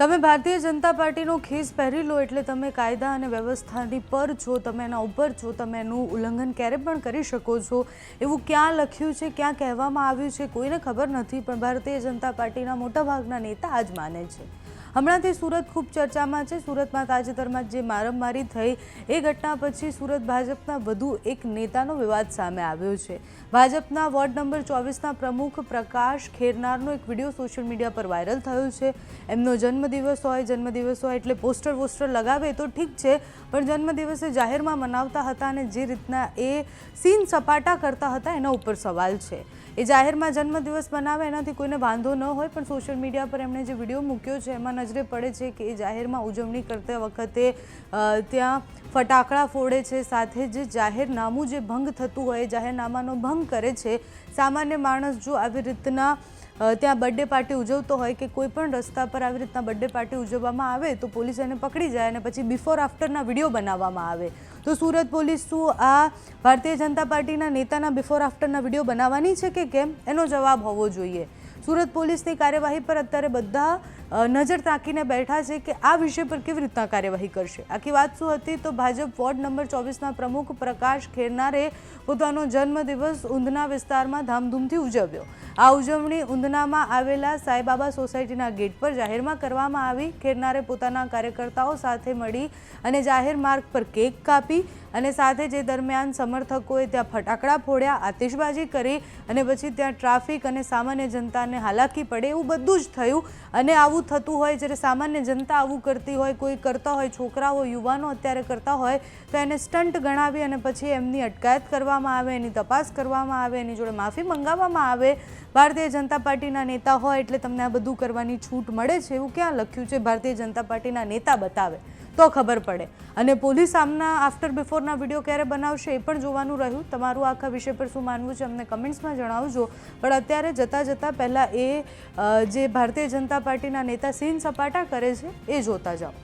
તમે ભારતીય જનતા પાર્ટીનો ખેસ પહેરી લો એટલે તમે કાયદા અને વ્યવસ્થાની પર છો, તમે એના ઉપર છો, તમે એનું ઉલ્લંઘન ક્યારે પણ કરી શકો છો? એવું ક્યાં લખ્યું છે, ક્યાં કહેવામાં આવ્યું છે, કોઈને ખબર નથી, પણ ભારતીય જનતા પાર્ટીના મોટાભાગના નેતા આ જ માને છે. હમણાંથી સુરત ખૂબ ચર્ચામાં છે. સુરતમાં તાજેતરમાં જે મારમારી થઈ, એ ઘટના પછી સુરત ભાજપના વધુ એક નેતાનો વિવાદ સામે આવ્યો છે. ભાજપના વોર્ડ નંબર ચોવીસના પ્રમુખ પ્રકાશ ખેરનારનો એક વીડિયો સોશિયલ મીડિયા પર વાયરલ થયો છે. એમનો જન્મદિવસ હોય જન્મદિવસ હોય એટલે પોસ્ટર વોસ્ટર લગાવે તો ઠીક છે, પણ જન્મદિવસે જાહેરમાં મનાવતા હતા અને જે રીતના એ સીન સપાટા કરતા હતા એના ઉપર સવાલ છે. એ જાહેરમાં જન્મદિવસ બનાવે એનાથી કોઈને વાંધો ન હોય, પણ સોશિયલ મીડિયા પર એમણે જે વીડિયો મૂક્યો છે, એમાં નજરે પડે છે કે જાહેરમાં ઉજવણી કરતા વખતે ત્યાં ફટાકડા ફોડે છે, સાથે જ જાહેરનામું જે ભંગ થતું હોય જાહેરનામાનો ભંગ કરે છે. સામાન્ય માણસ જો આવી રીતના ત્યાં બર્થડે પાર્ટી ઉજવતો હોય કે કોઈ પણ રસ્તા પર આવી રીતના બર્થડે પાર્ટી ઉજવવામાં આવે, તો પોલીસ એને પકડી જાય અને પછી બિફોર આફ્ટરના વીડિયો બનાવવામાં આવે. તો સુરત પોલીસ શું આ ભારતીય જનતા પાર્ટીના નેતાના બિફોર આફ્ટરના વીડિયો બનાવવાની છે કે કેમ? એનો જવાબ હોવો જોઈએ. સુરત પોલીસની કાર્યવાહી પર અત્યારે બધા નજર તાકીને બેઠા છે કે આ વિષય પર કેવી રીતના કાર્યવાહી કરશે. આખી વાત શું હતી? તો ભાજપ વોર્ડ નંબર ચોવીસના પ્રમુખ પ્રકાશ ખેરનારે પોતાનો જન્મદિવસ ઉંધના વિસ્તારમાં ધામધૂમથી ઉજવ્યો. આ ઉજવણી ઉંધનામાં આવેલા સાંઈબાબા સોસાયટીના ગેટ પર જાહેરમાં કરવામાં આવી. ખેરનારે પોતાના કાર્યકર્તાઓ સાથે મળી અને જાહેર માર્ગ પર કેક કાપી અને સાથે જે દરમિયાન સમર્થકોએ ત્યાં ફટાકડા ફોડ્યા, આતિશબાજી કરી અને પછી ત્યાં ટ્રાફિક અને સામાન્ય જનતાને હાલાકી પડે એવું બધું જ થયું અને આવું થતું હોય, જ્યારે સામાન્ય જનતા આવું કરતી હોય, કોઈ કરતા હોય છોકરાઓ યુવાનો અત્યારે કરતા હોય, તો એને સ્ટન્ટ ગણાવી અને પછી એમની અટકાયત કરવામાં આવે, એની તપાસ કરવામાં આવે, એની જોડે માફી મંગાવવામાં આવે. ભારતીય જનતા પાર્ટીના નેતા હોય એટલે તમને આ બધું કરવાની છૂટ મળે છે એવું ક્યાં લખ્યું છે? ભારતીય જનતા પાર્ટીના નેતા બતાવે. તો ખબર પડે. અને પોલીસ આમના આફ્ટર બિફોરના વીડિયો ક્યારે બનાવશે એ પણ જોવાનું રહ્યું. તમારું આખા વિષય પર શું માનવું છે અમને કમેન્ટ્સમાં જણાવજો. પણ અત્યારે જતાં જતાં પહેલાં એ જે ભારતીય જનતા પાર્ટીના નેતા સીન સપાટા કરે છે, એ જોતા જાઓ.